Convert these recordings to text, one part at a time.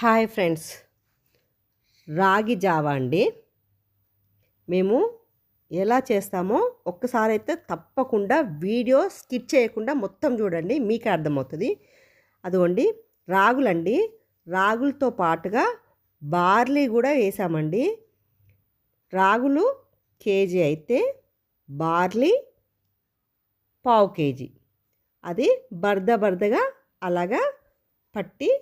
Hi friends. రాగి Java అండి. మేము ఎలా చేస్తామో ఒక్కసారి అయితే తప్పకుండా వీడియో స్కిప్ చేయకుండా మొత్తం చూడండి మీకే అర్థమవుతుంది. అదిగోండి రాగులండి. రాగులతో పాటుగా బార్లీ కూడా వేసామండి. రాగులు కేజీ అయితే బార్లీ పావు కేజీ. అది బర్ద బర్దగా అలాగా పట్టి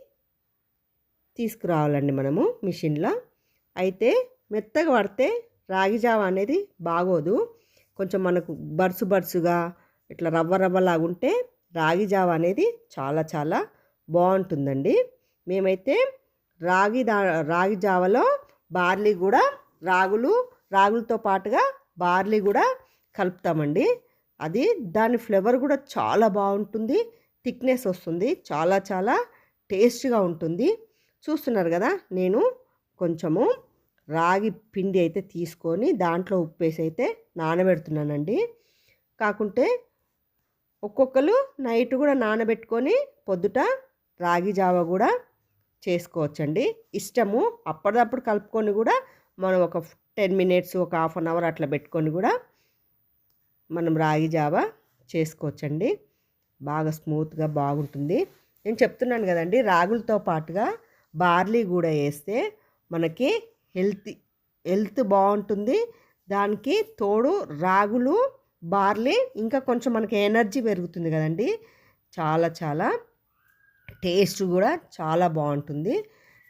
తీసుకురావాలండి మనము మిషన్లో. అయితే మెత్తగా పడితే రాగి జావ అనేది బాగోదు. కొంచెం మనకు బరుసు బరుసుగా ఇట్లా రవ్వ రవ్వలాగా ఉంటే రాగి జావ అనేది చాలా చాలా బాగుంటుందండి. మేమైతే రాగి దా రాగి జావలో బార్లీ కూడా రాగులు రాగులతో పాటుగా బార్లీ కూడా కలుపుతామండి. అది దాని ఫ్లేవర్ కూడా చాలా బాగుంటుంది. థిక్నెస్ వస్తుంది. చాలా చాలా టేస్ట్గా ఉంటుంది. చూస్తున్నారు కదా నేను కొంచెము రాగి పిండి అయితే తీసుకొని దాంట్లో ఉప్పేసి అయితే నానబెడుతున్నానండి. కాకుంటే ఒక్కొక్కరు నైట్ కూడా నానబెట్టుకొని పొద్దుట రాగి జావ కూడా చేసుకోవచ్చండి. ఇష్టము అప్పటిదప్పుడు కలుపుకొని కూడా మనం ఒక టెన్ మినిట్స్ ఒక హాఫ్ అన్ అవర్ అట్లా పెట్టుకొని కూడా మనం రాగి జావ చేసుకోవచ్చండి. బాగా స్మూత్గా బాగుంటుంది. నేను చెప్తున్నాను కదండి రాగులతో పాటుగా బార్లీ కూడా వేస్తే మనకి హెల్త్ హెల్త్ బాగుంటుంది. దానికి తోడు రాగులు బార్లీ ఇంకా కొంచెం మనకి ఎనర్జీ పెరుగుతుంది కదండి. చాలా చాలా టేస్ట్ కూడా చాలా బాగుంటుంది.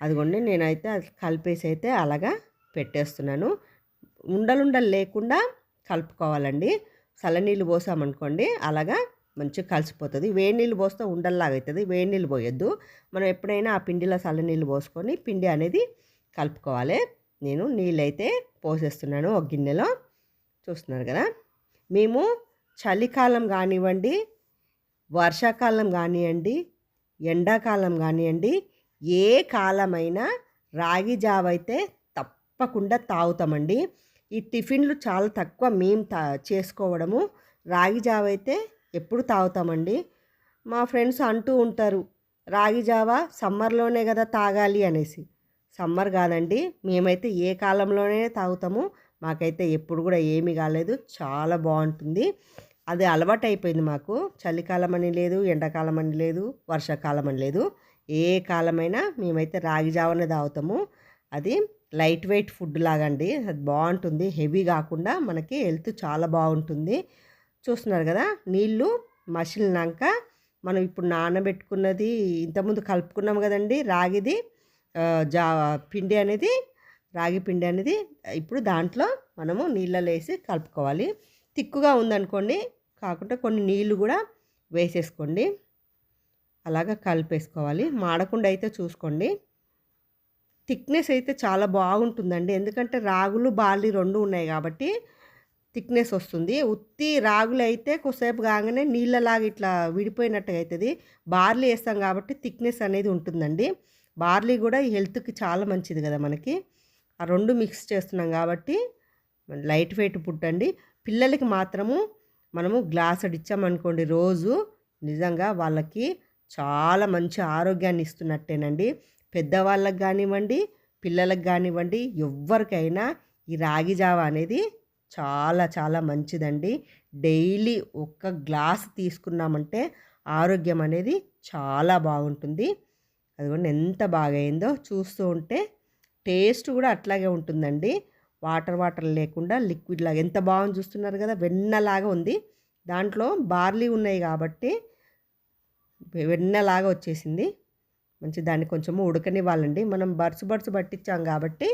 అదిగోండి నేనైతే అది కలిపేసి అయితే అలాగా పెట్టేస్తున్నాను. ఉండలుండలు లేకుండా కలుపుకోవాలండి. చల్లనీళ్ళు పోసామనుకోండి అలాగా మంచిగా కలిసిపోతుంది వేడి నీళ్ళు పోస్తే ఉండల్లాగా అవుతుంది వేడి నీళ్ళు పోయొద్దు. మనం ఎప్పుడైనా ఆ పిండిలో చల్లనీళ్ళు పోసుకొని పిండి అనేది కలుపుకోవాలి. నేను నీళ్ళైతే పోసేస్తున్నాను ఒక గిన్నెలో. చూస్తున్నారు కదా? మేము చలికాలం కానివ్వండి వర్షాకాలం కానివ్వండి ఎండాకాలం కానివ్వండి ఏ కాలమైనా రాగి జావ అయితే తప్పకుండా తాగుతామండి. ఈ టిఫిన్లు చాలా తక్కువ మేము తా చేసుకోవడము. రాగి జావ అయితే ఎప్పుడు తాగుతామండి? మా ఫ్రెండ్స్ అంటూ ఉంటారు రాగి జావా సమ్మర్లోనే కదా తాగాలి అనేసి. సమ్మర్ కాదండి మేమైతే ఏ కాలంలోనే తాగుతాము మాకైతే ఎప్పుడు కూడా ఏమీ కాలేదు చాలా బాగుంటుంది. అది అలవాటు అయిపోయింది మాకు చలికాలం అని లేదు ఎండాకాలం అని లేదు వర్షాకాలం అని లేదు. ఏ కాలమైనా మేమైతే రాగి జావనే తాగుతాము. అది లైట్ వెయిట్ ఫుడ్ లాగండి అది బాగుంటుంది హెవీ కాకుండా మనకి హెల్త్ చాలా బాగుంటుంది. చూస్తున్నారు కదా? నీళ్ళు మసిలినాక మనం ఇప్పుడు నానబెట్టుకున్నది ఇంతకుముందు కలుపుకున్నాం కదండి రాగిది. జా పిండి అనేది రాగి పిండి అనేది ఇప్పుడు దాంట్లో మనము నీళ్ళలో వేసి కలుపుకోవాలి. తిక్కుగా ఉందనుకోండి కాకుండా కొన్ని నీళ్ళు కూడా వేసేసుకోండి. అలాగా కలిపేసుకోవాలి. మాడకుండా అయితే చూసుకోండి. థిక్నెస్ అయితే చాలా బాగుంటుందండి. ఎందుకంటే రాగులు బార్లీ రెండు ఉన్నాయి కాబట్టి థిక్నెస్ వస్తుంది. ఉత్తి రాగులు అయితే కొద్దిసేపు కాగానే నీళ్ళలాగా ఇట్లా విడిపోయినట్టుగా అవుతుంది బార్లీ వేస్తాం కాబట్టి థిక్నెస్ అనేది ఉంటుందండి. బార్లీ కూడా హెల్త్కి చాలా మంచిది కదా మనకి. ఆ రెండు మిక్స్ చేస్తున్నాం కాబట్టి లైట్ వెయిట్ ఫుడ్ అండి. పిల్లలకి మాత్రము మనము గ్లాస్ ఇచ్చామనుకోండి రోజు నిజంగా వాళ్ళకి చాలా మంచి ఆరోగ్యాన్ని ఇస్తున్నట్టేనండి. పెద్దవాళ్ళకి కానివ్వండి పిల్లలకు కానివ్వండి ఎవరికైనా ఈ రాగి జావ అనేది చాలా చాలా మంచిదండి. డైలీ ఒక్క గ్లాస్ తీసుకున్నామంటే ఆరోగ్యం అనేది చాలా బాగుంటుంది. అదిగోండి ఎంత బాగా అయిందో చూస్తూ ఉంటే టేస్ట్ కూడా అట్లాగే ఉంటుందండి. వాటర్ వాటర్ లేకుండా లిక్విడ్ లాగా ఎంత బాగుంది చూస్తున్నారు కదా వెన్నలాగా ఉంది. దాంట్లో బార్లీ ఉన్నాయి కాబట్టి వెన్నలాగా వచ్చేసింది. మంచి దాన్ని కొంచెము ఉడకనివ్వాలండి. మనం బర్సు బర్సు పట్టించాం కాబట్టి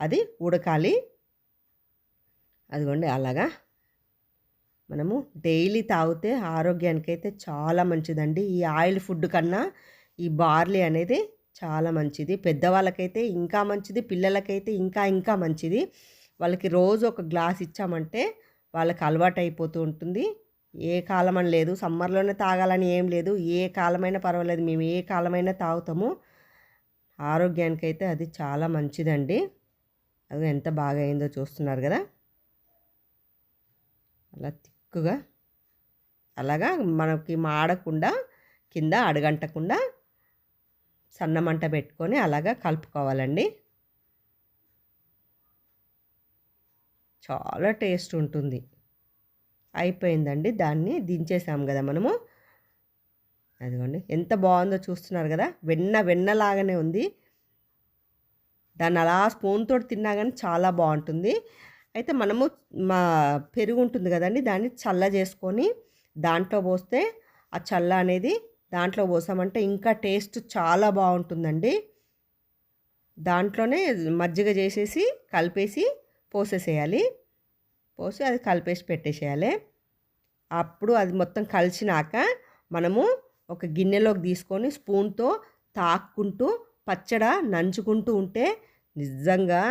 అది ఉడకాలి. అదిగోండి అలాగా. మనము డైలీ తాగితే ఆరోగ్యానికైతే చాలా మంచిదండి. ఈ ఆయిల్ ఫుడ్ కన్నా ఈ బార్లీ అనేది చాలా మంచిది. పెద్దవాళ్ళకైతే ఇంకా మంచిది పిల్లలకైతే ఇంకా ఇంకా మంచిది. వాళ్ళకి రోజు ఒక గ్లాస్ ఇచ్చామంటే వాళ్ళకి అలవాటు అయిపోతూ ఉంటుంది. ఏ కాలం అని లేదు. సమ్మర్లోనే తాగాలని ఏం లేదు. ఏ కాలమైనా పర్వాలేదు. మేము ఏ కాలమైనా తాగుతాము. ఆరోగ్యానికైతే అది చాలా మంచిదండి. అది ఎంత బాగా అయిందో చూస్తున్నారు కదా. అలా తిక్కుగా అలాగా మనకి మాడకుండా కింద అడగంటకుండా సన్నమంట పెట్టుకొని అలాగా కలుపుకోవాలండి. చాలా టేస్ట్ ఉంటుంది. అయిపోయిందండి. దాన్ని దించేసాం కదా మనము. అదిగోండి. ఎంత బాగుందో చూస్తున్నారు కదా. వెన్న వెన్నలాగానే ఉంది. దాన్ని అలా స్పూన్తో తిన్నా కానీ చాలా బాగుంటుంది. అయితే మనము మా పెరుగు ఉంటుంది కదండి దాన్ని చల్ల చేసుకొని దాంట్లో పోస్తే ఆ చల్ల అనేది దాంట్లో పోసామంటే ఇంకా టేస్ట్ చాలా బాగుంటుందండి. దాంట్లోనే మజ్జిగ చేసేసి కలిపేసి పోసేసేయాలి. పోసి అది కలిపేసి పెట్టేసేయాలి. అప్పుడు అది మొత్తం కలిసినాక మనము ఒక గిన్నెలోకి తీసుకొని స్పూన్తో తాక్కుంటూ పచ్చడ నంచుకుంటూ ఉంటే నిజంగా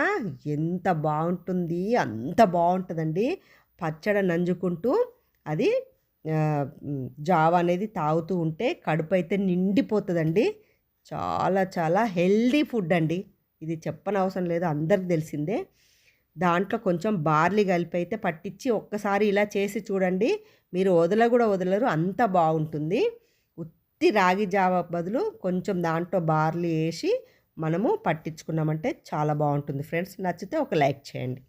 ఎంత బాగుంటుంది అంత బాగుంటుందండి. పచ్చడి నంజుకుంటూ అది జావ అనేది తాగుతూ ఉంటే కడుపు అయితే నిండిపోతుందండి. చాలా చాలా హెల్దీ ఫుడ్ అండి. ఇది చెప్పనవసరం లేదు అందరికి తెలిసిందే. దాంట్లో కొంచెం బార్లీ కలిపి అయితే పట్టించి ఒక్కసారి ఇలా చేసి చూడండి మీరు వదల కూడా వదలరు అంత బాగుంటుంది. ఉత్తి రాగి జావ బదులు కొంచెం దాంట్లో బార్లీ వేసి మనము పట్టించుకున్నామంటే చాలా బాగుంటుంది. ఫ్రెండ్స్ నచ్చితే ఒక లైక్ చేయండి.